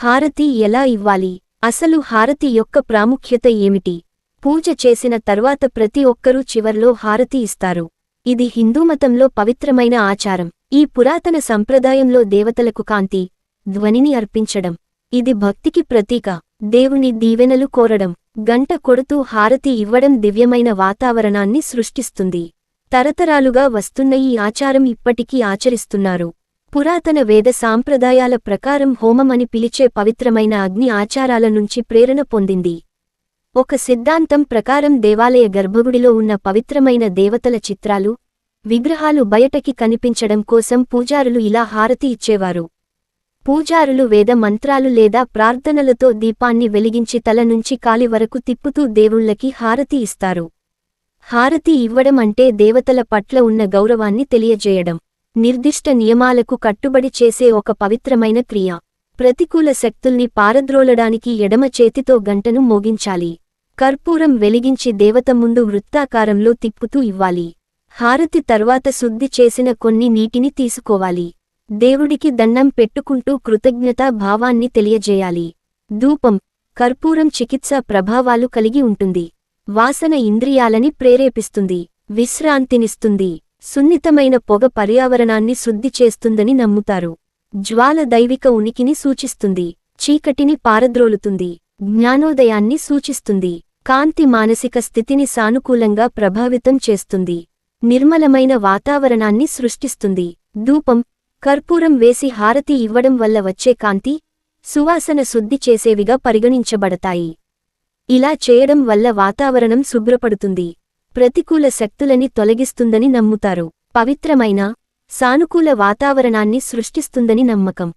హారతి ఎలా ఇవ్వాలి? అసలు హారతి యొక్క ప్రాముఖ్యత ఏమిటి? పూజ చేసిన తర్వాత ప్రతి ఒక్కరూ చివర్లో హారతి ఇస్తారు. ఇది హిందూమతంలో పవిత్రమైన ఆచారం. ఈ పురాతన సంప్రదాయంలో దేవతలకు కాంతి ధ్వనిని అర్పించడం ఇది భక్తికి ప్రతీక. దేవుని దీవెనలు కోరడం గంట కొడుతూ హారతి ఇవ్వడం దివ్యమైన వాతావరణాన్ని సృష్టిస్తుంది. తరతరాలుగా వస్తున్న ఈ ఆచారం ఇప్పటికీ ఆచరిస్తున్నారు. పురాతన వేద సాంప్రదాయాల ప్రకారం హోమం అని పిలిచే పవిత్రమైన అగ్ని ఆచారాల నుంచి ప్రేరణ పొందింది. ఒక సిద్ధాంతం ప్రకారం దేవాలయ గర్భగుడిలో ఉన్న పవిత్రమైన దేవతల చిత్రాలు విగ్రహాలు బయటకి కనిపించడం కోసం పూజారులు ఇలా హారతి ఇచ్చేవారు. పూజారులు వేద మంత్రాలు లేదా ప్రార్థనలతో దీపాన్ని వెలిగించి తల నుంచి కాలి వరకు తిప్పుతూ దేవుళ్ళకి హారతి ఇస్తారు. హారతి ఇవ్వడం అంటే దేవతల పట్ల ఉన్న గౌరవాన్ని తెలియజేయడం. నిర్దిష్ట నియమాలకు కట్టుబడి చేసే ఒక పవిత్రమైన క్రియ. ప్రతికూల శక్తుల్ని పారద్రోలడానికి ఎడమ చేతితో గంటను మోగించాలి. కర్పూరం వెలిగించి దేవత ముందు వృత్తాకారంలో తిప్పుతూ ఇవ్వాలి. హారతి తర్వాత శుద్ధి చేసిన కొన్ని నీటిని తీసుకోవాలి. దేవుడికి దండం పెట్టుకుంటూ కృతజ్ఞతా భావాన్ని తెలియజేయాలి. ధూపం కర్పూరం చికిత్సా ప్రభావాలు కలిగి ఉంటుంది. వాసన ఇంద్రియాలని ప్రేరేపిస్తుంది. విశ్రాంతినిస్తుంది. సున్నితమైన పొగ పర్యావరణాన్ని శుద్ధి చేస్తుందని నమ్ముతారు. జ్వాల దైవిక ఉనికిని సూచిస్తుంది. చీకటిని పారద్రోలుతుంది. జ్ఞానోదయాన్ని సూచిస్తుంది. కాంతి మానసిక స్థితిని సానుకూలంగా ప్రభావితం చేస్తుంది. నిర్మలమైన వాతావరణాన్ని సృష్టిస్తుంది. ధూపం కర్పూరం వేసి హారతి ఇవ్వడం వల్ల వచ్చే కాంతి సువాసన శుద్ధి చేసేవిగా పరిగణించబడతాయి. ఇలా చేయడం వల్ల వాతావరణం శుభ్రపడుతుంది. ప్రతికూల శక్తులని తొలగిస్తుందని నమ్ముతారు. పవిత్రమైన సానుకూల వాతావరణాన్ని సృష్టిస్తుందని నమ్మకం.